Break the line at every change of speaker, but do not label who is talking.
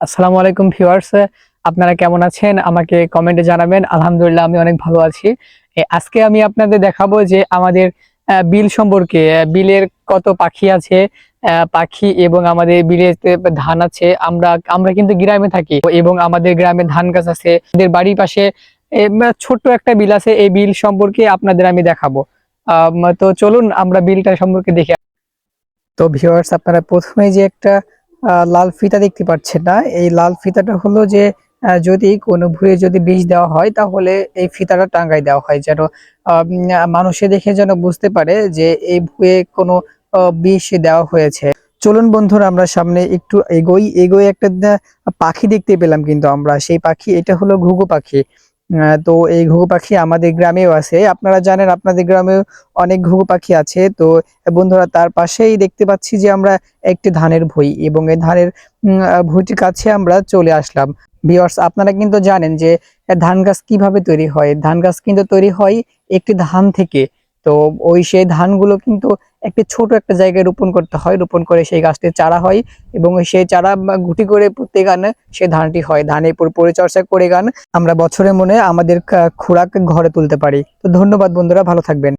আসসালামু আলাইকুম ভিউয়ার্স আপনারা কেমন আছেন? আমাকে কমেন্টে জানাবেন। আলহামদুলিল্লাহ, আমি অনেক ভালো আছি। আজকে আমি আপনাদের দেখাবো যে আমাদের বিল সম্পর্কে বিলের কত পাখি আছে পাখি এবং আমাদের বিলে ধান আছে, আমরা আমরা কিন্তু গ্রামে থাকি এবং আমাদের গ্রামে ধান গাছ আছে। আমাদের বাড়ির পাশে ছোট্ট একটা বিল আছে, এই বিল সম্পর্কে আপনাদের আমি দেখাবো। তো চলুন আমরা বিলটা সম্পর্কে দেখে তো ভিউয়ার্স, আপনারা প্রথমে যে একটা লাল ফিতা দেখতে পাচ্ছেন না। এই লাল ফিতাটা হলো যে যদি কোনো ভুঁয়ে যদি বিষ দেওয়া হয়, তাহলে এই ফিতাটা টাঙ্গাই দেওয়া হয় যেন মানুষে দেখে যেন বুঝতে পারে যে এই ভুঁয়ে কোনো বিষ দেওয়া হয়েছে। চলুন বন্ধুরা, আমরা সামনে একটু এগোই। এগোই একটা পাখি দেখতে পেলাম কিন্তু আমরা। সেই পাখি, এটা হলো ঘুঘু পাখি। তো এই ঘুঘু পাখি আমাদের গ্রামেও আছে। আপনারা জানেন আপনাদের গ্রামেও অনেক ঘুঘু পাখি আছে। তো বন্ধুরা তার পাশেই দেখতে পাচ্ছি যে আমরা একটি ধানের ভুঁই এবং এই ধানের আহ, কাছে আমরা চলে আসলাম। ভিউয়ার্স আপনারা কিন্তু জানেন যে ধান গাছ কীভাবে তৈরি হয়। ধান গাছ কিন্তু তৈরি হয় একটি ধান থেকে। তো ওই সেই ধানগুলো কিন্তু একটি ছোট একটা জায়গায় রোপণ করতে হয়। রোপণ করে সেই গাছটির চারা হয় এবং সেই চারা গুটি করে পুঁতে গান সে ধানটি হয়। ধানের পর পরিচর্যা করে গান। আমরা বছরের মনে আমাদের খোরাক ঘরে তুলতে পারি। তো ধন্যবাদ বন্ধুরা, ভালো থাকবেন।